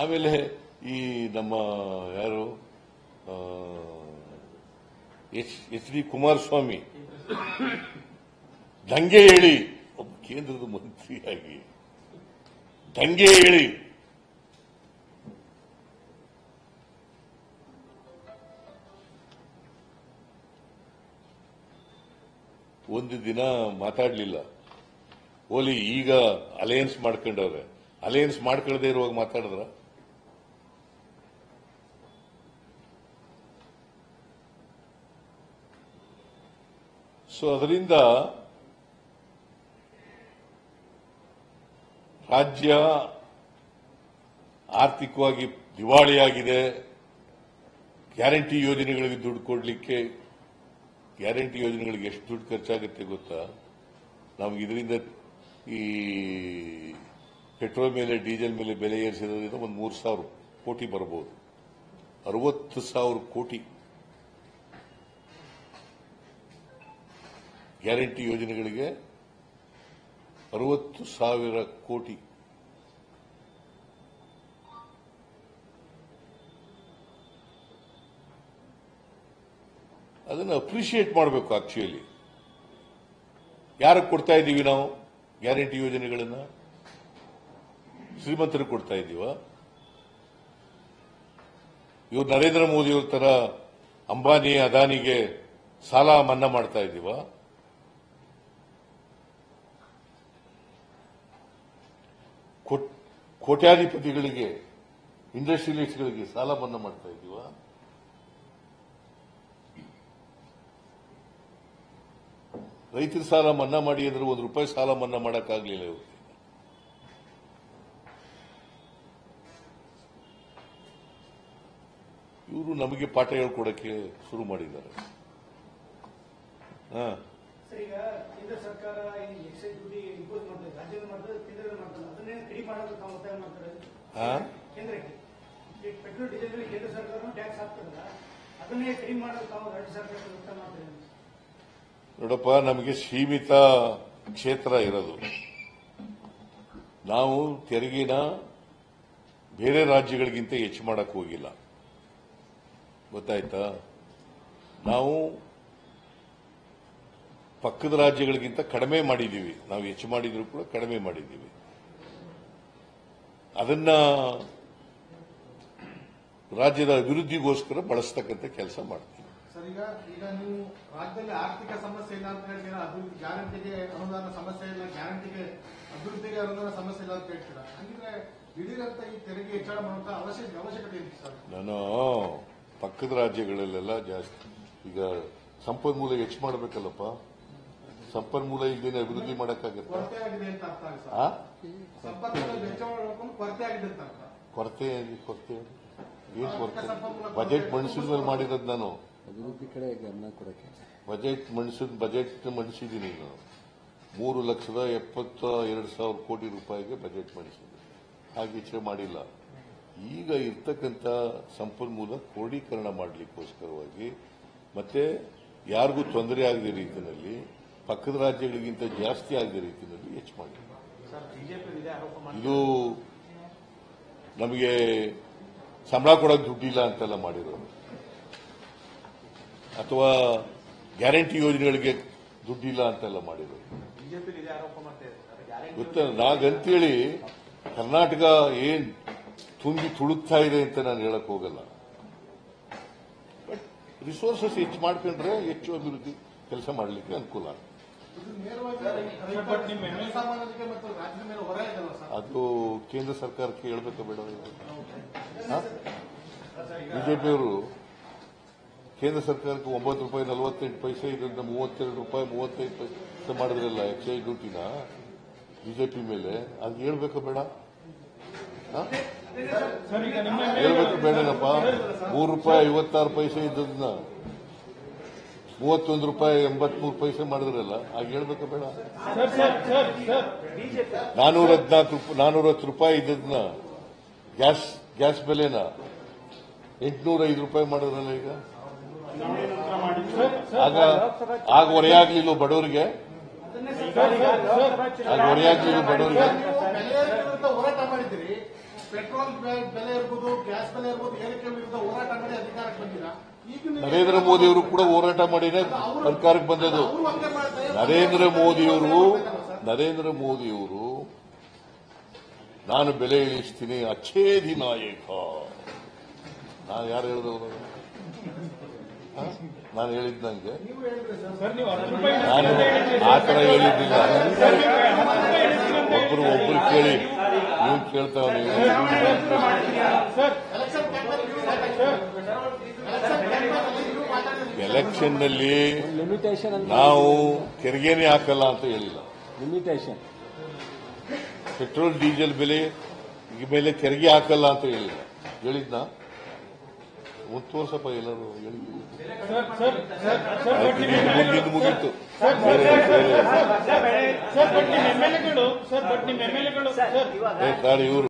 ಆಮೇಲೆ ಈ ನಮ್ಮ ಯಾರು ಎಚ್ ಎಚ್ ಡಿ ಕುಮಾರಸ್ವಾಮಿ, ದಂಗೆ ಹೇಳಿ ಕೇಂದ್ರದ ಮಂತ್ರಿಯಾಗಿ, ದಂಗೆ ಹೇಳಿ, ಒಂದು ದಿನ ಮಾತಾಡಲಿಲ್ಲ. ಓಲಿ ಈಗ ಅಲಯನ್ಸ್ ಮಾಡ್ಕೊಂಡವ್ರೆ. ಅಲಯನ್ಸ್ ಮಾಡ್ಕೊಳ್ಳದೆ ಇರುವಾಗ ಮಾತಾಡಿದ್ರ? ಸೊ ಅದರಿಂದ ರಾಜ್ಯ ಆರ್ಥಿಕವಾಗಿ ದಿವಾಳಿಯಾಗಿದೆ. ಗ್ಯಾರಂಟಿ ಯೋಜನೆಗಳಿಗೆ ದುಡ್ಡು ಕೊಡಲಿಕ್ಕೆ ಗ್ಯಾರಂಟಿ ಯೋಜನೆಗಳಿಗೆ ಎಷ್ಟು ದುಡ್ಡು ಖರ್ಚಾಗುತ್ತೆ ಗೊತ್ತಾ? ನಮ್ಗೆ ಇದರಿಂದ ಈ ಪೆಟ್ರೋಲ್ ಮೇಲೆ, ಡೀಸೆಲ್ ಮೇಲೆ ಬೆಲೆ ಏರಿಸಿದ್ರಿಂದ ಒಂದು ಮೂರು ಸಾವಿರ ಕೋಟಿ ಬರಬಹುದು ಅರವತ್ತು ಸಾವಿರ ಕೋಟಿ. ಗ್ಯಾರಂಟಿ ಯೋಜನೆಗಳಿಗೆ ಅರವತ್ತು ಸಾವಿರ ಕೋಟಿ. ಅದನ್ನು ಅಪ್ರಿಷಿಯೇಟ್ ಮಾಡಬೇಕು ಆಕ್ಚುಲಿ ಯಾರಿಗೆ ಕೊಡ್ತಾ ಇದ್ದೀವಿ ನಾವು? ಗ್ಯಾರಂಟಿ ಯೋಜನೆಗಳನ್ನ? ಶ್ರೀಮಂತರಿಗೆ ಕೊಡ್ತಾ ಇದ್ದೀವ? ಇವರು ನರೇಂದ್ರ ಮೋದಿಯವ್ರ ತರ ಅಂಬಾನಿ ಅದಾನಿಗೆ ಸಾಲ ಮನ್ನಾ ಮಾಡ್ತಾ ಇದ್ದೀವ? ಕೋಟ್ಯಾಧಿಪತಿಗಳಿಗೆ, ಇಂಡಸ್ಟ್ರಿಯಲಿಸ್ಟ್ಗಳಿಗೆ ಸಾಲ ಮನ್ನಾ ಮಾಡ್ತಾ ಇದ್ದೀವ? ರೈತರ ಸಾಲ ಮನ್ನಾ ಮಾಡಿ ಅಂದ್ರೆ ಒಂದು ರೂಪಾಯಿ ಸಾಲ ಮನ್ನಾ ಮಾಡೋಕ್ಕಾಗಲಿಲ್ಲ ಇವ್ರು ಇವರು ನಮಗೆ ಪಾಠ ಹೇಳ್ಕೊಡಕ್ಕೆ ಶುರು ಮಾಡಿದ್ದಾರೆ. ಹಾ. ಸರ್ ಈಗ ಕೇಂದ್ರ ಸರ್ಕಾರ ಈ ಎಕ್ಸೈಸ್ ಡ್ಯೂಟಿ ಇಂಪೋಸ್ ಮಾಡ್ತಾರೆ ರಾಜ್ಯದ ಮಾಡ್ತಾರೆ ಕೇಂದ್ರದ ಮಾಡ್ತಾರೆ ಅದನ್ನೇ ಕಡಿಮೆ ಮಾಡೋದು ತಾವು ಒತ್ತಾಯ ಮಾಡ್ತಾರೆ? ಕೇಂದ್ರಕ್ಕೆ. ಈ ಪೆಟ್ರೋಲ್ ಡೀಸೆಲ್ ಮೇಲೆ ಕೇಂದ್ರ ಸರ್ಕಾರ ಟ್ಯಾಕ್ಸ್ ಹಾಕ್ತಾರಲ್ಲ ಅದನ್ನೇ ಕಡಿಮೆ ಮಾಡೋದು ತಾವು ರಾಜ್ಯ ಸರ್ಕಾರಕ್ಕೆ ಒತ್ತಾಯ ಮಾಡ್ತಾರೆ? ನೋಡಪ್ಪ ನಮಗೆ ಸೀಮಿತ ಕ್ಷೇತ್ರ ಇರೋದು. ನಾವು ತೆರಿಗೆನ ಬೇರೆ ರಾಜ್ಯಗಳಿಗಿಂತ ಹೆಚ್ಚು ಮಾಡಕ್ ಹೋಗಿಲ್ಲ. ಗೊತ್ತಾಯ್ತಾ? ನಾವು ಪಕ್ಕದ ರಾಜ್ಯಗಳಿಗಿಂತ ಕಡಿಮೆ ಮಾಡಿದ್ದೀವಿ. ನಾವು ಹೆಚ್ಚು ಮಾಡಿದ್ರು ಕೂಡ ಕಡಿಮೆ ಮಾಡಿದ್ದೀವಿ. ಅದನ್ನ ರಾಜ್ಯದ ಅಭಿವೃದ್ಧಿಗೋಸ್ಕರ ಬಳಸ್ತಕ್ಕಂಥ ಕೆಲಸ ಮಾಡ್ತೀವಿ. ಆರ್ಥಿಕ ಸಮಸ್ಯೆ ಇಲ್ಲ ಅಂತ ಗ್ಯಾರಂಟಿಗೆ ಅನುದಾನ ಸಮಸ್ಯೆ ಇಲ್ಲ ಗ್ಯಾರಂಟಿಗೆ ಅಭಿವೃದ್ಧಿಗೆ ಅನುದಾನ ಸಮಸ್ಯೆ ಇಲ್ಲ ಅಂತ ಹೇಳ್ತೀರಾ? ಹಂಗಿದ್ರೆ ದಿಢೀರಂತ ಈ ತೆರಿಗೆ ಹೆಚ್ಚಳ ಮಾಡುವಂತಹ ಅವಶ್ಯಕ ಅವಶ್ಯಕತೆ ಇದೆ ಸರ್? ನಾನು ಪಕ್ಕದ ರಾಜ್ಯಗಳಲ್ಲೆಲ್ಲ ಜಾಸ್ತಿ ಈಗ ಸಂಪನ್ಮೂಲ ಹೆಚ್ಚು ಮಾಡಬೇಕಲ್ಲಪ್ಪ. ಸಂಪನ್ಮೂಲ ಇಲ್ದೇನೆ ಅಭಿವೃದ್ಧಿ ಮಾಡಕ್ಕಾಗುತ್ತೆ? ಕೊರತೆ ಆಗಿದೆ ಅಂತ ಅರ್ಥ ಸರ್. ಸಂಪತ್ತಿನ ವೆಚ್ಚ ಮಾಡ್ಕೊಂಡು ಕೊರತೆ ಆಗಿದೆ ಅಂತ ಅರ್ಥ. ಕೊರತೆ ಕೊರತೆ ಏನ್ ಕೊರತೆ? ಬಜೆಟ್ ಮಂಡಿಸಿದ ಮೇಲೆ ಮಾಡಿರೋದು ನಾನು. ಅಭಿವೃದ್ಧಿ ಕಡೆ ಗಮನ ಕೊಡಕ್ಕೆ. ಬಜೆಟ್ ಮಂಡಿಸಿದ ಬಜೆಟ್ ಮಂಡಿಸಿದ್ದೀನಿ ನಾನು ಮೂರು ಲಕ್ಷದ ಎಪ್ಪತ್ತ ಎರಡು ಸಾವಿರ ಕೋಟಿ ರೂಪಾಯಿಗೆ ಬಜೆಟ್ ಮಂಡಿಸಿದ್ದೀನಿ ಹಾಗೆ ಮಾಡಿಲ್ಲ. ಈಗ ಇರ್ತಕ್ಕಂಥ ಸಂಪನ್ಮೂಲ ಕ್ರೋಢೀಕರಣ ಮಾಡಲಿಕ್ಕೋಸ್ಕರವಾಗಿ ಮತ್ತೆ ಯಾರಿಗೂ ತೊಂದರೆ ಆಗದೆ ರೀತಿಯಲ್ಲಿ ಪಕ್ಕದ ರಾಜ್ಯಗಳಿಗಿಂತ ಜಾಸ್ತಿ ಆಗದ ರೀತಿಯಲ್ಲಿ ಹೆಚ್ಚು ಮಾಡಿ. ಸರ್ ಬಿಜೆಪಿ ಇದೇ ನಮಗೆ ಸಂಬಳ ಕೊಡೋಕೆ ದುಡ್ಡಿಲ್ಲ ಅಂತೆಲ್ಲ ಮಾಡಿರೋದು ಅಥವಾ ಗ್ಯಾರಂಟಿ ಯೋಜನೆಗಳಿಗೆ ದುಡ್ಡಿಲ್ಲ ಅಂತೆಲ್ಲ ಮಾಡಿರೋದು ಗೊತ್ತ ನಾಗಂತೇಳಿ ಕರ್ನಾಟಕ ಏನ್ ತುಂಬಿ ತುಳುಕ್ತಾ ಇದೆ ಅಂತ ನಾನು ಹೇಳಕ್ ಹೋಗಲ್ಲ. ಬಟ್ ರಿಸೋರ್ಸಸ್ ಹೆಚ್ಚು ಮಾಡ್ಕೊಂಡ್ರೆ ಹೆಚ್ಚು ಅಭಿವೃದ್ಧಿ. ಕೆಲಸ ಮಾಡಲಿಕ್ಕೆ ಅನುಕೂಲ ಅದು ಕೇಂದ್ರ ಸರ್ಕಾರಕ್ಕೆ ಹೇಳಬೇಕು ಬೇಡ ಬಿಜೆಪಿಯವರು ಕೇಂದ್ರ ಸರ್ಕಾರಕ್ಕೆ ಒಂಬತ್ತು ರೂಪಾಯಿ ನಲವತ್ತೆಂಟು ಪೈಸೆ ಇದರಿಂದ ಮೂವತ್ತೆರಡು ರೂಪಾಯಿ ಮೂವತ್ತೈದು ಪೈಸೆ ಮಾಡಿದ್ರಲ್ಲ ಎಕ್ಸೈಸ್ ಡ್ಯೂಟಿನ ಬಿಜೆಪಿ ಮೇಲೆ ಅದು ಹೇಳಬೇಕು ಬೇಡ. ಹ? ಹೇಳ್ಬೇಕು ಬೇಡನಪ್ಪ. ಮೂರು ರೂಪಾಯಿ ಐವತ್ತಾರು ಪೈಸೆ ಇದ್ದದನ್ನ ಮೂವತ್ತೊಂದು ರೂಪಾಯಿ, ಎಂಬತ್ಮೂರು ಪೈಸೆ ಮಾಡಿದ್ರಲ್ಲ ಆಗ ಹೇಳ್ಬೇಕು ಬೇಡ. ನಾನೂರ ಹದಿನಾಲ್ಕು ನಾನೂರ ಹತ್ತು ರೂಪಾಯಿ ಇದ್ದದ್ನ, ಗ್ಯಾಸ್ ಗ್ಯಾಸ್ ಬೆಲೆನ ಎಂಟುನೂರ ಐದು ರೂಪಾಯಿ ಮಾಡಿದ್ರಲ್ಲ ಈಗ? ಆಗ ಆಗ ಹೊರೆಯಾಗ್ಲಿಲ್ಲ ಬಡವರಿಗೆ? ಆಗ ಹೊರೆಯಾಗ್ಲಿಲ್ಲ ಬಡವರಿಗೆ? ಪೆಟ್ರೋಲ್ ಬೆಲೆ ಇರ್ಬೋದು, ಗ್ಯಾಸ್ ಬೆಲೆ ಇರ್ಬೋದು ಏರಿಕೆ ಹೋರಾಟ ಮಾಡಿ ಅಧಿಕಾರಕ್ಕೆ ಬಂದಿರಾ ಈಗ ನೀವು- ನರೇಂದ್ರ ಮೋದಿಯವರು ಕೂಡ ಹೋರಾಟ ಮಾಡಿನೇ ಸರ್ಕಾರಕ್ಕೆ ಬಂದದ್ದು ನರೇಂದ್ರ ಮೋದಿಯವರು ನರೇಂದ್ರ ಮೋದಿಯವರು ನಾನು ಬೆಲೆ ಇಳಿಸ್ತೀನಿ ಅಚ್ಛೇದಿ ನಾಯಕ ನಾನು ಯಾರು ಹೇಳಿದವರು ನಾನು ಹೇಳಿದ್ ನಂಗೆ ನೀವು ಹೇಳಿದ್ರಿ ಸರ್ ಸರ್ ನೀವು ನಾನು ಆ ಥರ ಹೇಳಿದ್ದಿಲ್ಲ ಒಬ್ರು ಒಬ್ರು ಕೇಳಿ ನೀವು ಕೇಳ್ತಾವ ನೀವು ಎಲೆಕ್ಷನ್ನಲ್ಲಿ ಲಿಮಿಟೇಷನ್ ಅಂತ ನಾವು ತೆರಿಗೆನೇ ಹಾಕಲ್ಲ ಅಂತ ಹೇಳಿಲ್ಲ ಲಿಮಿಟೇಷನ್ ಪೆಟ್ರೋಲ್ ಡೀಸೆಲ್ ಬೆಲೆ ಈ ಮೇಲೆ ತೆರಿಗೆ ಹಾಕಲ್ಲ ಅಂತ ಹೇಳಿಲ್ಲ ಹೇಳಿದ್ನ ಒಂದು ತೋರ್ಸಪ್ಪ ಎಲ್ಲರೂ ಮುಗಿದು ಮುಗೀತು ಇವರು